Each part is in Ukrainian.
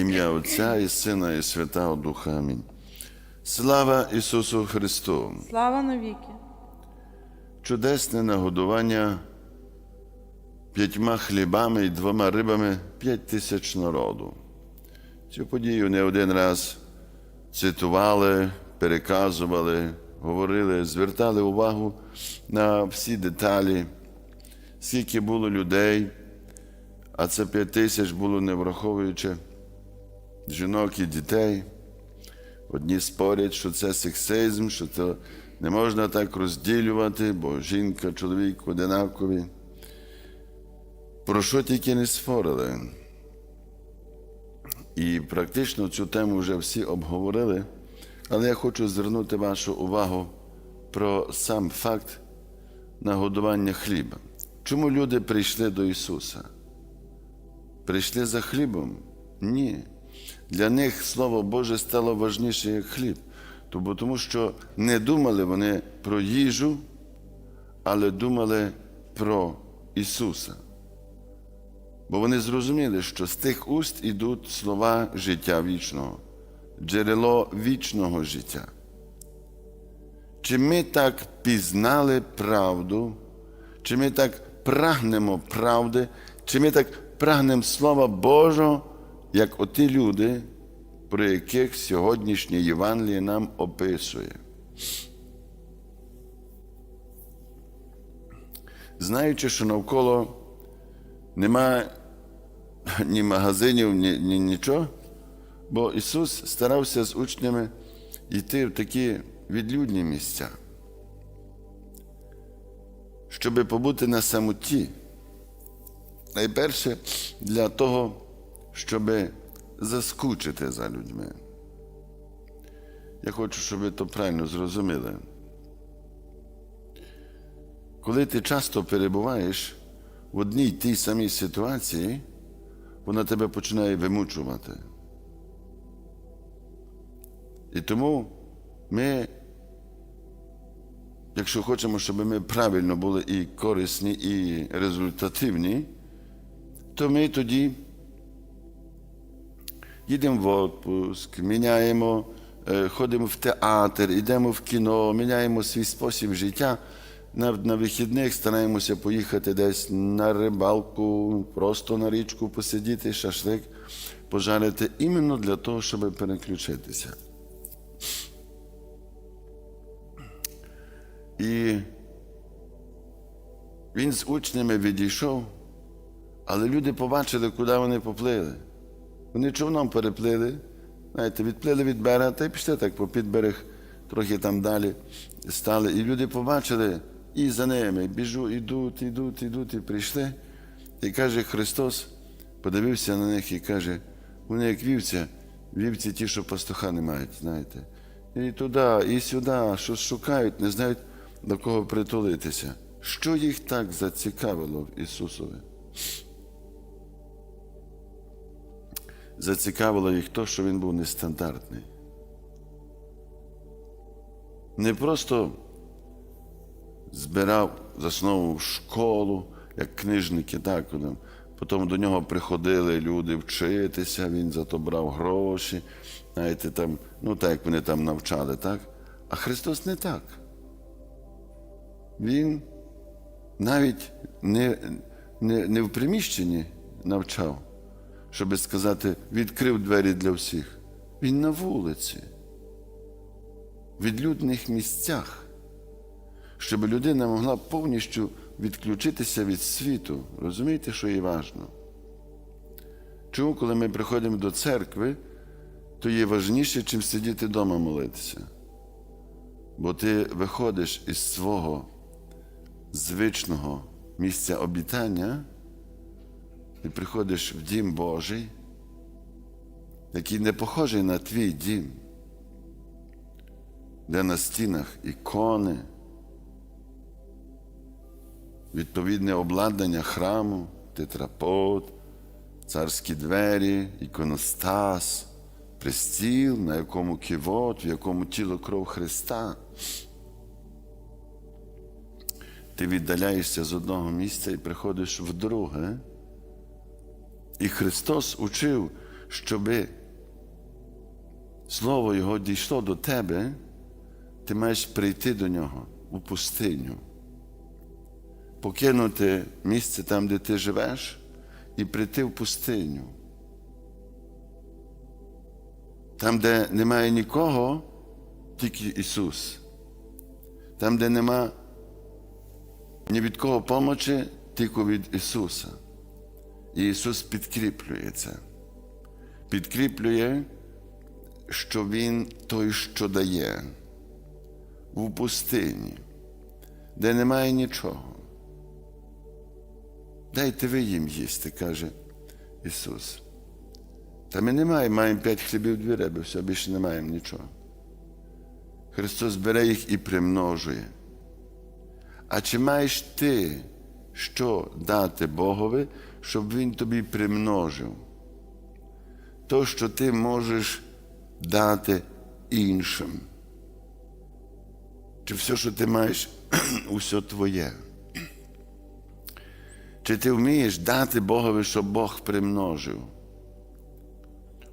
ім'я Отця і Сина, і Святого Духа. Амінь. Слава Ісусу Христу! Слава навіки! Чудесне нагодування п'ятьма хлібами і двома рибами п'ять тисяч народу. Цю подію не один раз цитували, переказували, говорили, звертали увагу на всі деталі, скільки було людей, а це п'ять тисяч було не враховуючи жінок і дітей. Одні спорять, що це сексизм, що це не можна так розділювати, бо жінка, чоловік одинакові. Про що тільки не спорили. І практично цю тему вже всі обговорили, але я хочу звернути вашу увагу про сам факт нагодування хліба. Чому люди прийшли до Ісуса? Прийшли за хлібом? Ні. Для них Слово Боже стало важніше, як хліб. Тому що не думали вони про їжу, але думали про Ісуса. Бо вони зрозуміли, що з тих уст ідуть слова життя вічного, джерело вічного життя. Чи ми так пізнали правду, чи ми так прагнемо правди, чи ми так прагнемо Слова Божого, як оті люди, про яких сьогоднішнє Євангеліє нам описує. Знаючи, що навколо немає ні магазинів, ні, ні нічого, бо Ісус старався з учнями йти в такі відлюдні місця, щоб побути на самоті. Найперше для того, щоб заскучити за людьми. Я хочу, щоб ви то правильно зрозуміли. Коли ти часто перебуваєш в одній тій самій ситуації, вона тебе починає вимучувати. І тому ми, якщо хочемо, щоб ми правильно були і корисні, і результативні, то ми тоді їдемо в відпуск, міняємо, е, ходимо в театр, йдемо в кіно, міняємо свій спосіб життя. На, на вихідних стараємося поїхати десь на рибалку, просто на річку посидіти, шашлик пожарити, іменно для того, щоб переключитися. І він з учнями відійшов, але люди побачили, куди вони поплили. Вони човном переплили, знаєте, відплили від берега та й пішли так по підберег, трохи там далі стали. І люди побачили і за ними біжу, ідуть, ідуть, ідуть, і прийшли. І каже Христос, подивився на них і каже, вони як вівця, вівці ті, що пастуха не мають, знаєте. І туди, і сюди, щось шукають, не знають, до кого притулитися. Що їх так зацікавило в Ісусові? Зацікавило їх то, що він був нестандартний. Не просто збирав, заснував школу, як книжники, так, потім до нього приходили люди вчитися, він за то брав гроші, знаєте, там, ну так, як вони там навчали, так? А Христос не так. Він навіть не, не, не в приміщенні навчав, щоб сказати, відкрив двері для всіх. Він на вулиці, в відлюдних місцях, щоб людина могла повністю відключитися від світу. Розумієте, що є важливо? Чому, коли ми приходимо до церкви, то є важніше, чим сидіти вдома молитися? Бо ти виходиш із свого звичного місця обітання і приходиш в дім Божий, який не похожий на твій дім, де на стінах ікони, відповідне обладнання храму, тетрапот, царські двері, іконостас, пристіл, на якому кивот, в якому тіло кров Христа. Ти віддаляєшся з одного місця і приходиш в друге. І Христос учив, щоби Слово Його дійшло до тебе, ти маєш прийти до нього у пустиню, покинути місце там, де ти живеш, і прийти в пустиню. Там, де немає нікого, тільки Ісус. Там, де нема ні від кого помочі, тільки від Ісуса. Ісус підкріплює це. Підкріплює, що Він той, що дає в пустині, де немає нічого. Дайте ви їм їсти, каже Ісус. Та ми не маємо, маємо п'ять хлібів, дві риби, все, більше не маємо нічого. Христос бере їх і примножує. А чи маєш ти що дати Богові, щоб Він тобі примножив? То, що ти можеш дати іншим. Чи все, що ти маєш, усе твоє? Чи ти вмієш дати Богові, щоб Бог примножив?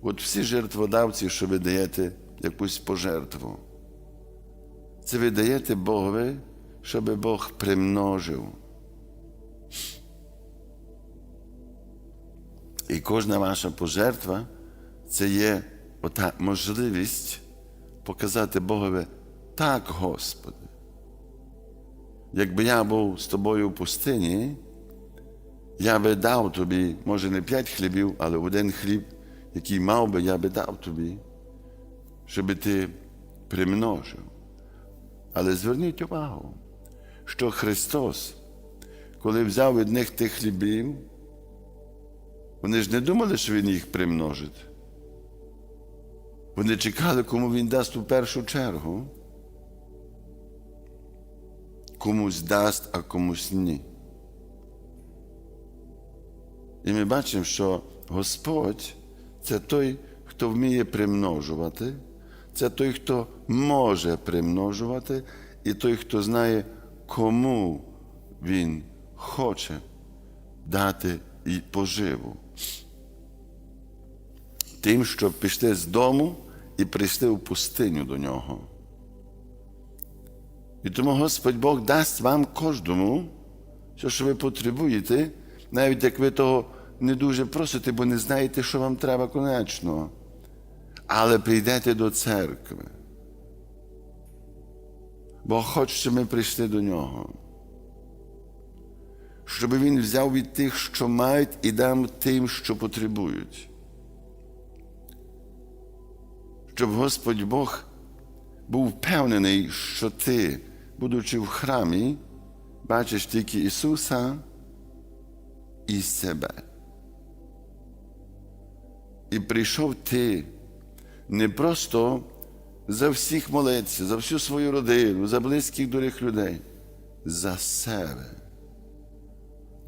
От всі жертводавці, що ви даєте якусь пожертву, це ви даєте Богові, щоб Бог примножив. І кожна ваша пожертва це є ота можливість показати Богові так, Господи. Якби я був з тобою в пустині, я би дав тобі, може, не п'ять хлібів, але один хліб, який мав би, я би дав тобі, щоб ти примножив. Але зверніть увагу, що Христос, коли взяв від них тих хлібів, вони ж не думали, що Він їх примножить. Вони чекали, кому він дасть у першу чергу. Комусь дасть, а комусь ні. І ми бачимо, що Господь це той, хто вміє примножувати, це той, хто може примножувати, і той, хто знає, кому він хоче дати і поживу. Тим, що пішли з дому і прийшли в пустиню до нього. І тому Господь Бог дасть вам кожному, все, що ви потребуєте, навіть як ви того не дуже просите, бо не знаєте, що вам треба конечно. Але прийдете до церкви. Бо хоче, щоб ми прийшли до нього. Щоб він взяв від тих, що мають, і дав тим, що потребують. Щоб Господь Бог був впевнений, що ти, будучи в храмі, бачиш тільки Ісуса і себе. І прийшов ти не просто за всіх молитися, за всю свою родину, за близьких доріг людей, за себе.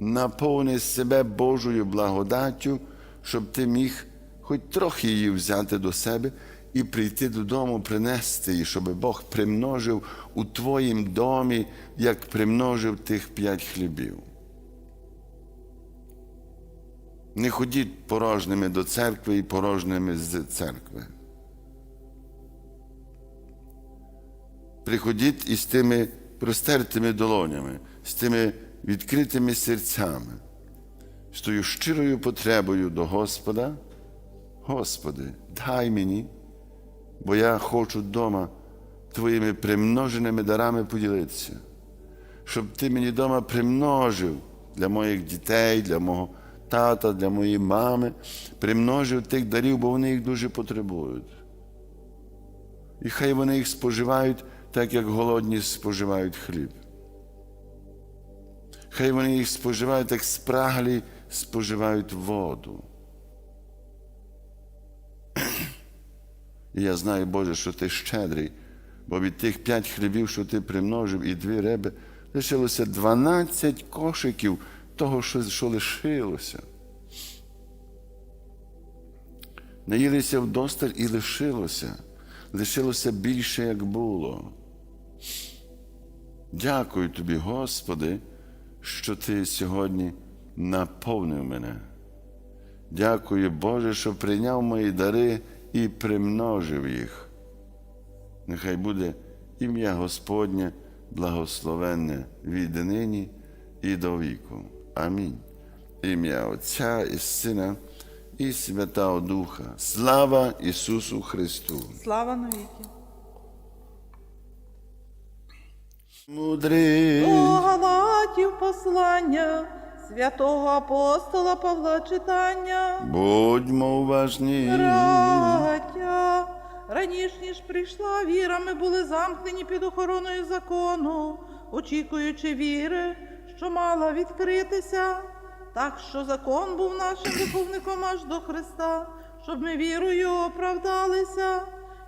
Наповни себе Божою благодаттю, щоб ти міг хоч трохи її взяти до себе і прийти додому, принести її, щоб Бог примножив у твоїм домі, як примножив тих п'ять хлібів. Не ходіть порожніми до церкви і порожніми з церкви. Приходіть із тими простертими долонями, з тими відкритими серцями, з тою щирою потребою до Господа. Господи, дай мені, бо я хочу вдома Твоїми примноженими дарами поділитися, щоб Ти мені вдома примножив для моїх дітей, для мого тата, для моєї мами, примножив тих дарів, бо вони їх дуже потребують. І хай вони їх споживають так, як голодні споживають хліб. Хай вони їх споживають, як спраглі споживають воду. І я знаю, Боже, що ти щедрий, бо від тих п'ять хлібів, що ти примножив, і дві риби, лишилося 12 кошиків того, що, що лишилося. Наїлися вдосталь і лишилося. Лишилося більше, як було. Дякую тобі, Господи, що Ти сьогодні наповнив мене. Дякую, Боже, що прийняв мої дари і примножив їх. Нехай буде ім'я Господнє благословенне від нині і до віку. Амінь. Ім'я Отця і Сина і Святого Духа. Слава Ісусу Христу! Слава навіки. Мудрий. До Галатів послання святого апостола Павла читання. Будьмо уважні. Браття, раніше ніж прийшла віра, ми були замкнені під охороною закону, очікуючи віри, що мала відкритися, так що закон був нашим виховником аж до Христа, щоб ми вірою оправдалися.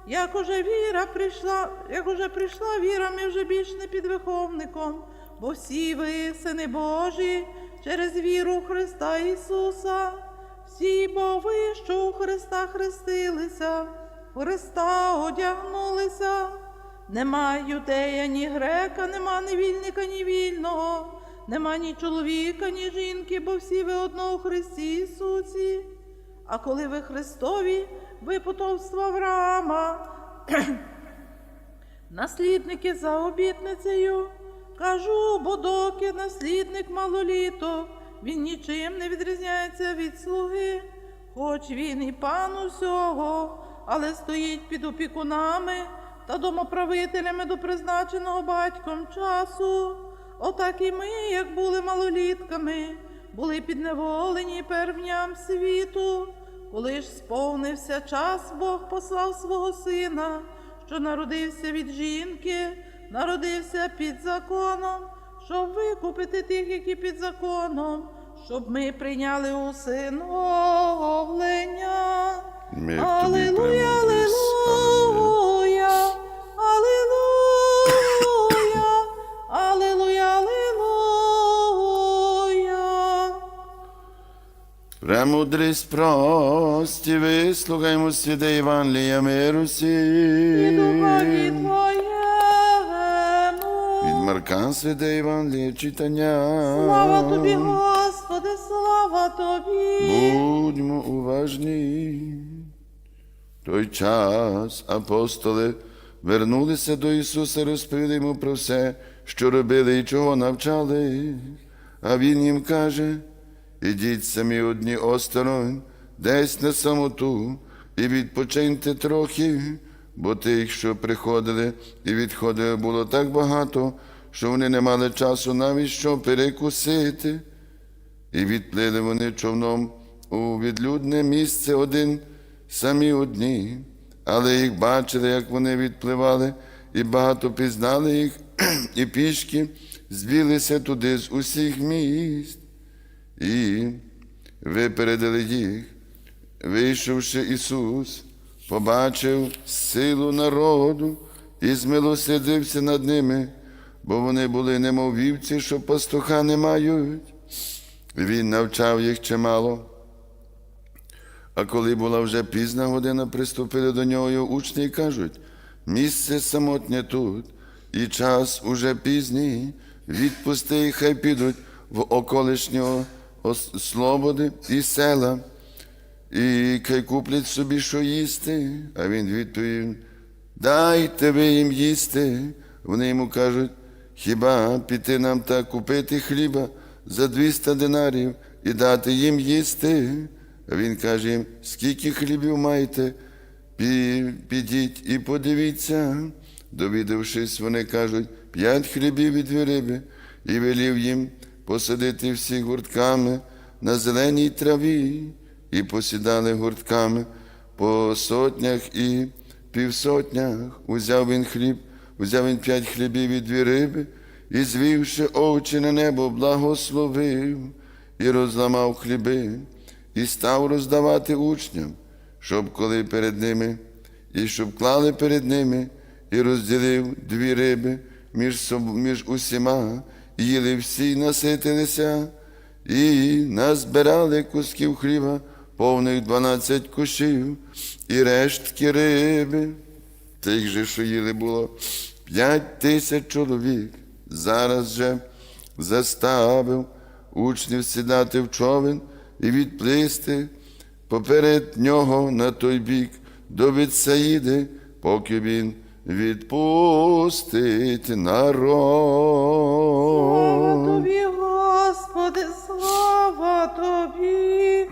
Як уже віра прийшла, як уже прийшла віра, ми вже більш не під виховником, бо всі ви, сини Божі, через віру в Христа Ісуса. Всі бо ви, що у Христа хрестилися, в Христа одягнулися. Нема юдея, ні грека, нема ні вільника, ні вільного, нема ні чоловіка, ні жінки, бо всі ви одно у Христі Ісусі. А коли ви Христові, ви потомство Авраама, наслідники за обітницею. Кажу, бо доки наслідник малоліток, він нічим не відрізняється від слуги, хоч він і пан усього, але стоїть під опікунами та домоправителями до призначеного батьком часу. Отак і ми, як були малолітками, були підневолені первням світу. Коли ж сповнився час, Бог послав свого сина, що народився від жінки, народився під законом, щоб викупити тих, які під законом, щоб ми прийняли усиновлення. Ми тобі Премудрість прості, вислухаймо святе Євангелія миру духові Від Твоєму. Марка святе Євангелія читання. Слава тобі, Господи, слава тобі. Будьмо уважні. Той час апостоли вернулися до Ісуса, розповіли йому про все, що робили і чого навчали. А Він їм каже: ідіть самі одні осторонь, десь на самоту, і відпочиньте трохи, бо тих, що приходили і відходили, було так багато, що вони не мали часу навіть що перекусити. І відплили вони човном у відлюдне місце один, самі одні, але їх бачили, як вони відпливали, і багато пізнали їх, і пішки збілися туди з усіх міст, і випередили їх. Вийшовши Ісус, побачив силу народу і змилосердився над ними, бо вони були немов вівці, що пастуха не мають. Він навчав їх чимало. А коли була вже пізна година, приступили до нього його учні і кажуть: місце самотнє тут, і час уже пізній, відпусти їх, хай підуть в околишнього слободи і села, і хай куплять собі, що їсти. А він відповів: Дайте ви їм їсти. Вони йому кажуть, хіба піти нам та купити хліба за 200 динарів і дати їм їсти? А він каже їм, скільки хлібів маєте? Підіть і подивіться. Довідавшись, вони кажуть, п'ять хлібів і дві риби, і велів їм посадити всі гуртками на зеленій траві, і посідали гуртками по сотнях і півсотнях. Узяв він хліб, узяв він п'ять хлібів і дві риби, і звівши очі на небо, благословив і розламав хліби, і став роздавати учням, щоб коли перед ними, і щоб клали перед ними, і розділив дві риби між, між усіма, їли всі, наситилися, і назбирали кусків хліба, повних дванадцять кушів, і рештки риби. Тих же, що їли, було п'ять тисяч чоловік. Зараз же заставив учнів сідати в човен і відплисти поперед нього на той бік до Вітсаїди, поки він відпустить народ. Слава тобі, Господи, слава тобі.